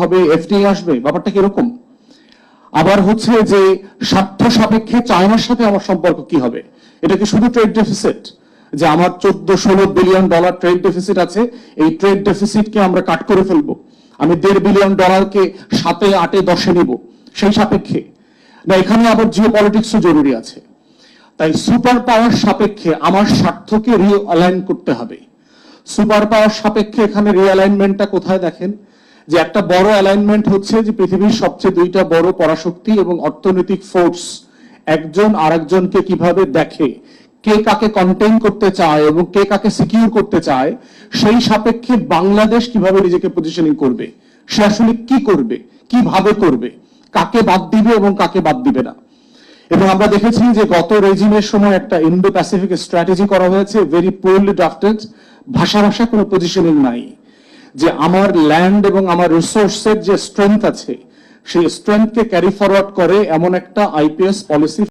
হবে এফডিআই আসবে, ব্যাপারটা কীরকম আবার হচ্ছে যে স্বার্থ সাপেক্ষে চায়নার সাথে আমার সম্পর্ক কি হবে? এটা কি শুধু ট্রেড ডেফিসিট যে আমার চোদ্দ ষোলো বিলিয়ন ডলার ট্রেড ডেফিসিট আছে, এই ট্রেড ডেফিসিটকে আমরা কাট করে ফেলব। আমি দেড় বিলিয়ন ডলারকে সাতে, আটে, দশে নিব, সেই সাপেক্ষে। না, এখানে আবার জিও পলিটিক্সও জরুরি আছে। তাই সুপার পাওয়ার সাপেক্ষে আমার স্বার্থকে রিঅ্যালাইন করতে হবে। সুপার পাওয়ার সাপেক্ষে এখানে রিঅ্যালাইনমেন্টটা কোথায় দেখেন? যে একটা বড় অ্যালাইনমেন্ট হচ্ছে যে পৃথিবীর সবচেয়ে দুইটা বড় পরাশক্তি এবং অর্থনৈতিক ফোর্স একজন আরেকজনকে কীভাবে দেখে, কে কাকে কন্টেইন করতে চায় এবং কে কাকে সিকিউর করতে চায়, সেই সাপেক্ষে বাংলাদেশ কীভাবে নিজেকে পজিশনিং করবে, সে আসলে কি করবে, কীভাবে করবে, কাকে বাদ দিবে এবং কাকে বাদ দিবে না। এবং আমরা দেখেছি যে গত রেজিমের সময় একটা ইন্দো প্যাসিফিক স্ট্র্যাটেজি করা হয়েছে ভেরি পোরলি ড্রাফটেড ভাষা ভাষা কোনো পজিশনিং নাই। যে আমার ল্যান্ড এবং আমার রিসোর্সের যে স্ট্রেংথ আছে, সেই স্ট্রেংথকে ক্যারি ফরওয়ার্ড করে এমন একটা আইপিএস পলিসি